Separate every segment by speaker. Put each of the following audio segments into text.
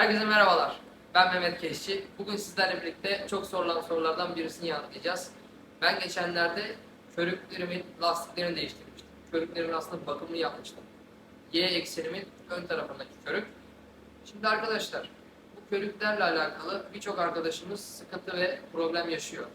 Speaker 1: Herkese merhabalar. Ben Mehmet Keşçi. Bugün sizlerle birlikte çok sorulan sorulardan birisini yanıtlayacağız. Ben geçenlerde körüklerimin lastiklerini değiştirmiştim. Körüklerimin aslında bakımını yapmıştım. Y eksenimin ön tarafındaki körük. Şimdi arkadaşlar bu körüklerle alakalı birçok arkadaşımız sıkıntı ve problem yaşıyor.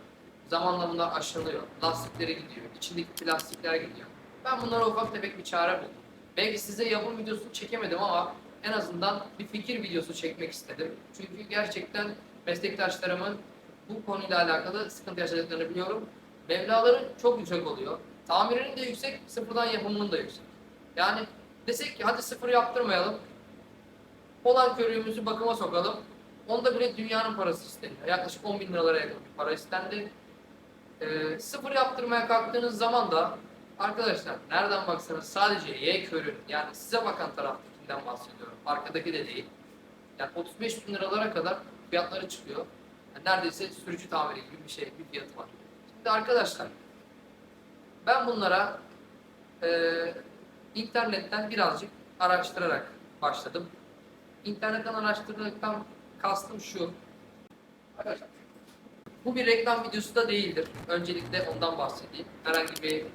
Speaker 1: Zamanla bunlar aşılıyor. Lastikleri gidiyor. içindeki plastikler gidiyor. Ben bunlara ufak tefek bir çare buldum. Belki size yapım videosunu çekemedim ama en azından bir fikir videosu çekmek istedim. Çünkü gerçekten meslektaşlarımın bu konuyla alakalı sıkıntı yaşadıklarını biliyorum. Mevlaları çok yüksek oluyor. Tamirinin de yüksek, sıfırdan yapımının da yüksek. Yani desek ki hadi sıfır yaptırmayalım. Olan körüğümüzü bakıma sokalım. Onda bile dünyanın parası isteniyor. Yaklaşık 10 bin liralara yakın bir para istendi. Ee, sıfır yaptırmaya kalktığınız zaman da arkadaşlar nereden baksanız sadece Y körü yani size bakan taraftakinden bahsediyorum. Arkadaki de değil. Yani 35 bin liralara kadar fiyatları çıkıyor. Yani neredeyse sürücü tamiri gibi bir şey, bir fiyatı var. Şimdi arkadaşlar ben bunlara eee, internetten birazcık araştırarak başladım. İnternetten araştırdıktan kastım şu. Arkadaşlar, bu bir reklam videosu da değildir. Öncelikle ondan bahsedeyim. Herhangi bir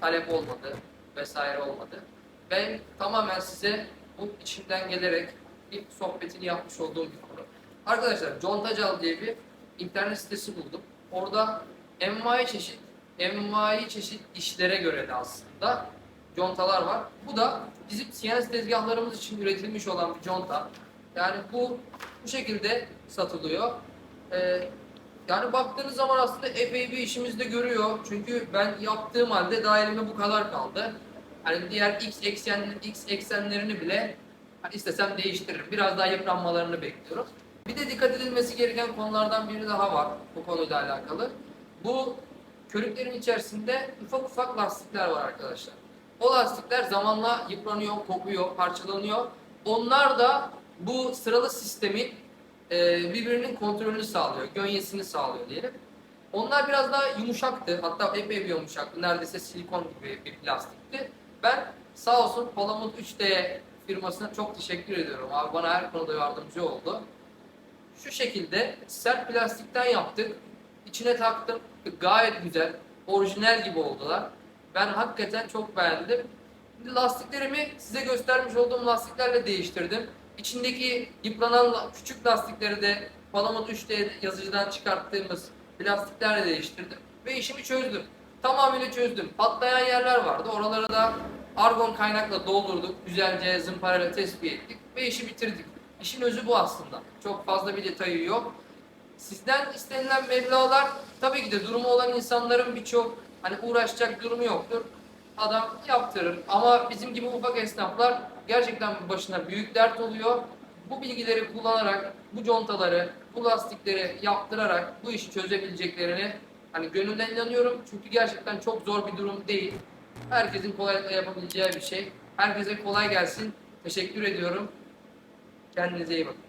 Speaker 1: talep olmadı vesaire olmadı. Ben tamamen size bu içimden gelerek bir sohbetini yapmış olduğum bir konu. Arkadaşlar Contacal diye bir internet sitesi buldum. Orada envai çeşit, envai çeşit işlere göre de aslında contalar var. Bu da bizim CNC tezgahlarımız için üretilmiş olan bir conta. Yani bu bu şekilde satılıyor. Ee, yani baktığınız zaman aslında epey bir işimizi de görüyor. Çünkü ben yaptığım halde daha bu kadar kaldı. Hani diğer x eksen x eksenlerini bile hani istesem değiştiririm. Biraz daha yıpranmalarını bekliyorum. Bir de dikkat edilmesi gereken konulardan biri daha var bu konuyla alakalı. Bu körüklerin içerisinde ufak ufak lastikler var arkadaşlar. O lastikler zamanla yıpranıyor, kopuyor, parçalanıyor. Onlar da bu sıralı sistemin e, birbirinin kontrolünü sağlıyor, gönyesini sağlıyor diyelim. Onlar biraz daha yumuşaktı, hatta epey bir yumuşaktı. Neredeyse silikon gibi bir plastikti. Ben sağ olsun Palamut 3D firmasına çok teşekkür ediyorum. Abi bana her konuda yardımcı oldu. Şu şekilde sert plastikten yaptık. İçine taktım. Gayet güzel. Orijinal gibi oldular. Ben hakikaten çok beğendim. Şimdi lastiklerimi size göstermiş olduğum lastiklerle değiştirdim. İçindeki yıpranan küçük lastikleri de Palamut 3D yazıcıdan çıkarttığımız plastiklerle değiştirdim. Ve işimi çözdüm. Tamamıyla çözdüm. Patlayan yerler vardı. Oraları da argon kaynakla doldurduk. Güzelce zımparayla tespit ettik. Ve işi bitirdik. İşin özü bu aslında. Çok fazla bir detayı yok. Sizden istenilen meblalar tabii ki de durumu olan insanların birçok hani uğraşacak durumu yoktur. Adam yaptırır ama bizim gibi ufak esnaflar gerçekten başına büyük dert oluyor. Bu bilgileri kullanarak bu contaları, bu lastikleri yaptırarak bu işi çözebileceklerini hani gönülden inanıyorum. Çünkü gerçekten çok zor bir durum değil. Herkesin kolaylıkla yapabileceği bir şey. Herkese kolay gelsin. Teşekkür ediyorum. Kendinize iyi bakın.